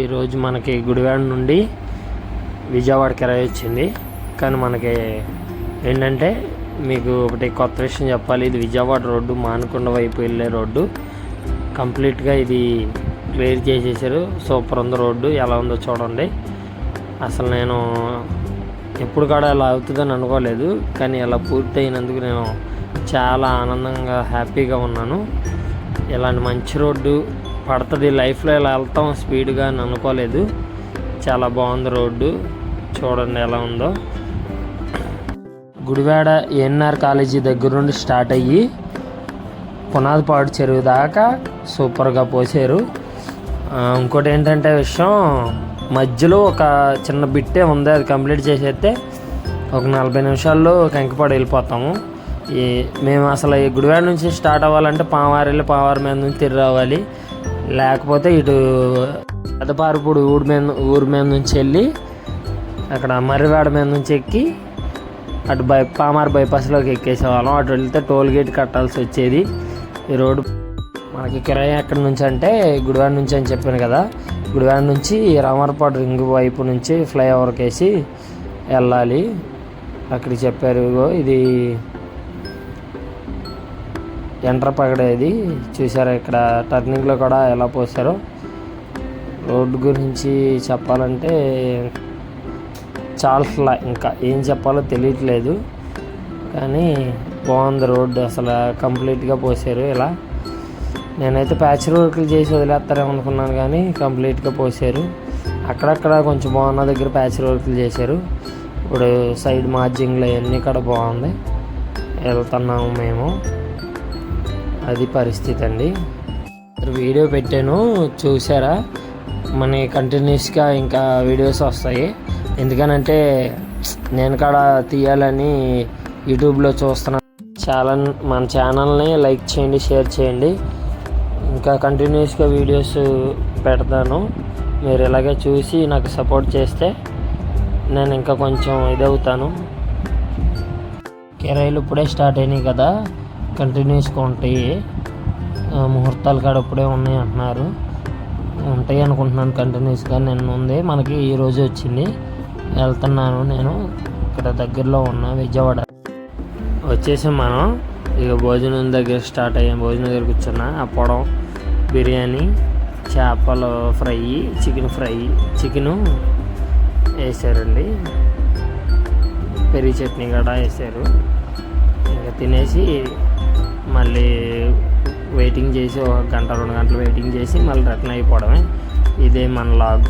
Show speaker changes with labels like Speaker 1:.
Speaker 1: ఈరోజు మనకి గుడివాడ నుండి విజయవాడ కిరాయి వచ్చింది? కానీ మనకి ఏంటంటే మీకు ఒకటి కొత్త విషయం చెప్పాలి. ఇది విజయవాడ రోడ్డు మానకొండ వైపు వెళ్ళే రోడ్డు. కంప్లీట్గా ఇది క్లియర్ చేసేసారు. సూపర్ ఉంది రోడ్డు. ఎలా ఉందో చూడండి. అసలు నేను ఎప్పుడు కూడా ఇలా అవుతుందని అనుకోలేదు. కానీ ఇలా పూర్తి అయినందుకు నేను చాలా ఆనందంగా హ్యాపీగా ఉన్నాను. ఇలాంటి మంచి రోడ్డు పడుతుంది. లైఫ్లో ఇలా వెళ్తాం స్పీడ్గా అని అనుకోలేదు. చాలా బాగుంది రోడ్డు. చూడండి ఎలా ఉందో. గుడివాడ ఎన్ఆర్ కాలేజీ దగ్గర నుండి స్టార్ట్ అయ్యి పునాదిపాడు చెరువు దాకా సూపర్గా పోసారు. ఇంకోటి ఏంటంటే విషయం మధ్యలో ఒక చిన్న బిట్టే ఉంది. అది కంప్లీట్ చేసేస్తే ఒక నలభై నిమిషాల్లో కంకిపాడు వెళ్ళిపోతాము. ఈ మేము అసలు ఈ గుడివాడ నుంచి స్టార్ట్ అవ్వాలంటే పావారు వెళ్ళి మీద నుంచి తిరిగి రావాలి. లేకపోతే ఇటు పెదపారుపూడి ఊరి మీద ఊరి మీద నుంచి వెళ్ళి అక్కడ మర్రివాడ మీద నుంచి ఎక్కి అటు బై పామార్ బైపాస్లోకి ఎక్కేసేవాళ్ళం. అటు వెళ్తే టోల్ గేట్ కట్టాల్సి వచ్చేది. ఈ రోడ్డు మనకి కిరాయి ఎక్కడి నుంచి అంటే గుడివాడ నుంచి అని చెప్పాను కదా. గుడివాడ నుంచి రామర్పాడు రింగ్ వైపు నుంచి ఫ్లైఓవర్కి వేసి వెళ్ళాలి. అక్కడికి చెప్పారు ఇది ఎంటర్ పగడేది చూసారా ఇక్కడ టర్నింగ్లో కూడా ఎలా పోస్తారో రోడ్డు గురించి చెప్పాలంటే చాలా ఇంకా ఏం చెప్పాలో తెలియట్లేదు. కానీ బాగుంది రోడ్డు అసలు కంప్లీట్గా పోసారు ఇలా. నేనైతే ప్యాచ్ వర్క్లు చేసి వదిలేస్తారేమో అనుకున్నాను కానీ కంప్లీట్గా పోసారు. అక్కడక్కడ కొంచెం బాగున్న దగ్గర ప్యాచ్ వర్క్లు చేశారు. ఇప్పుడు సైడ్ మార్జింగ్లు అవన్నీ కూడా బాగుంది. వెళ్తున్నాము మేము. అది పరిస్థితి అండి. వీడియో పెట్టాను చూసారా? మన కంటిన్యూస్గా ఇంకా వీడియోస్ వస్తాయి. ఎందుకనంటే నేను కాడ తీయాలని యూట్యూబ్లో చూస్తున్నాను చాలా మన ఛానల్ని లైక్ చేయండి షేర్ చేయండి. ఇంకా కంటిన్యూస్గా వీడియోస్ పెడతాను. మీరు ఇలాగే చూసి నాకు సపోర్ట్ చేస్తే నేను ఇంకా కొంచెం ఇదవుతాను. కిరాయిలు ఇప్పుడే స్టార్ట్ అయినాయి కదా. కంటిన్యూస్గా ఉంటాయి. ముహూర్తాలు కాడ ఇప్పుడే ఉన్నాయి అంటున్నారు. ఉంటాయి అనుకుంటున్నాను కంటిన్యూస్గా నిన్న ఉంది. మనకి ఈ రోజు వచ్చింది. వెళ్తున్నాను నేను. ఇక్కడ దగ్గరలో ఉన్న విజయవాడ. వచ్చేసాం మనం. ఇక భోజనం దగ్గర స్టార్ట్ అయ్యాం. భోజనం దగ్గర కూర్చున్నా. ఆ పొడం బిర్యానీ చేపల ఫ్రై చికెన్ ఫ్రై చికెను వేసారండి. పెరుగు చట్నీ కూడా వేసారు. ఇంకా తినేసి మళ్ళీ వెయిటింగ్ చేసి ఒక గంట రెండు గంటలు వెయిటింగ్ చేసి మళ్ళీ రిటర్న్ అయిపోవడమే. ఇదే మన లాగ్